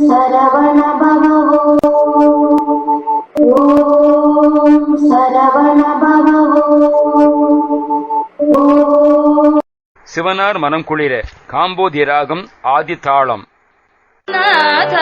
சரவண பவோ ஓம் சரவண பவோ ஓம். சிவனார் மனம் குளிர காம்போதி ராகம் ஆதி தாளம் நாத.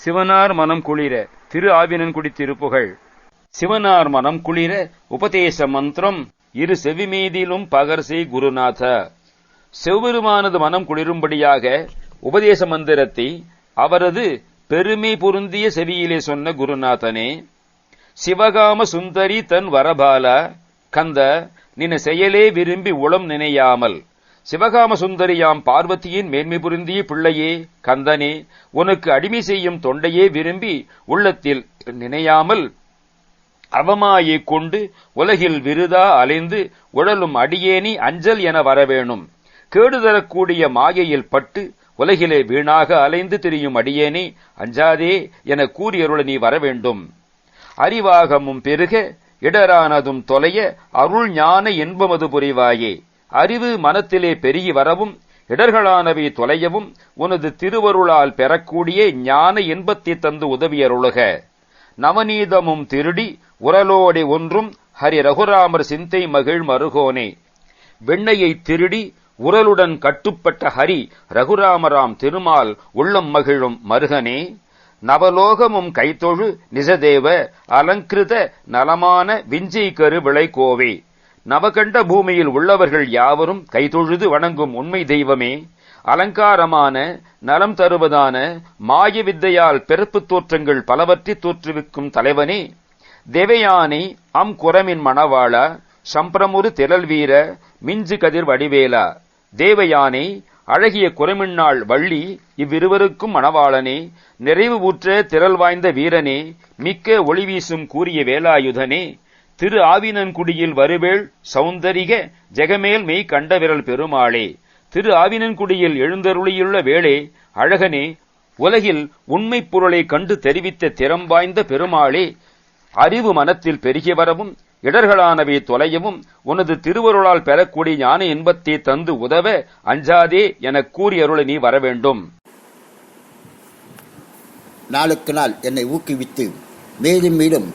சிவனார் மனம் குளிர திரு ஆவினன்குடி திருப்புகழ் சிவனார் மனம் குளிர உபதேச மந்திரம் இரு செவிமீதிலும் பகர்சி குருநாத. செவ்வெருமானது மனம் குளிரும்படியாக உபதேச மந்திரத்தை அவரது பெருமை பொருந்திய செவியிலே சொன்ன குருநாதனே சிவகாம சுந்தரி தன் வரபால கந்த நின செயலே விரும்பி உளம் நினையாமல் சிவகாம சுந்தரியாம் பார்வதியின் மேன்மை புரிந்திய பிள்ளையே கந்தனே உனக்கு அடிமை செய்யும் தொண்டையே விரும்பி உள்ளத்தில் நினையாமல் அவமாயை கொண்டு உலகில் விருதா அலைந்து உழலும் அடியேனி அஞ்சல் என வரவேணும். கேடு தரக்கூடிய மாயையில் பட்டு உலகிலே வீணாக அலைந்து திரியும் அடியேனே அஞ்சாதே என கூறியருள நீ வரவேண்டும். அறிவாகமும் பெருக இடரானதும் தொலைய அருள் ஞான இன்பமது புரிவாயே. அறிவு மனத்திலே பெருகி வரவும் இடர்களானவை தொலையவும் உனது திருவருளால் பெறக்கூடிய ஞான இன்பத்தை தந்து உதவியருளுக. நவநீதமும் திருடி உரலோடி ஒன்றும் ஹரி ரகுராமர் சிந்தை மகிழ் மருகோனே வெண்ணையை திருடி உரலுடன் கட்டுப்பட்ட ஹரி ரகுராமராம் திருமால் உள்ளம் மகிழும் மருகனே. நவலோகமும் கைத்தொழு நிஜதேவ அலங்கிருத நலமான விஞ்சை கரு விளைகோவே. நவகண்ட பூமியில் உள்ளவர்கள் யாவரும் கைதொழுது வணங்கும் உண்மை தெய்வமே அலங்காரமான நலம் தருவதான மாய வித்தையால் பிறப்பு தோற்றங்கள் பலவற்றை தோற்றுவிக்கும் தலைவனே தேவயானை அம் குரமின் மணவாளா சம்பிரமுரு திரள் வீர மிஞ்சு கதிர் வடிவேலா. தேவயானை அழகிய குரமின்னாள் வள்ளி இவ்விருவருக்கும் மணவாளனே நிறைவு ஊற்ற திரள் வாய்ந்த வீரனே மிக்க ஒளி வீசும் கூறிய வேலாயுதனே திரு ஆவினன்குடியில் வருவேள் சௌந்தரிக ஜெகமேல் மெய் கண்ட விரல் பெருமாளே. திரு ஆவினன்குடியில் எழுந்தருளியுள்ள வேளே அழகனே உலகில் உண்மைப் பொருளை கண்டு தெரிவித்த திறம் வாய்ந்த பெருமாளே அறிவு மனத்தில் பெருகி வரவும் இடர்களானவை தொலையவும் உனது திருவருளால் பெறக்கூடிய ஞான இன்பத்தை தந்து உதவ அஞ்சாதே எனக் கூறி அருள நீ வரவேண்டும். நாளுக்கு நாள் என்னை ஊக்குவித்து மேலும் மேலும்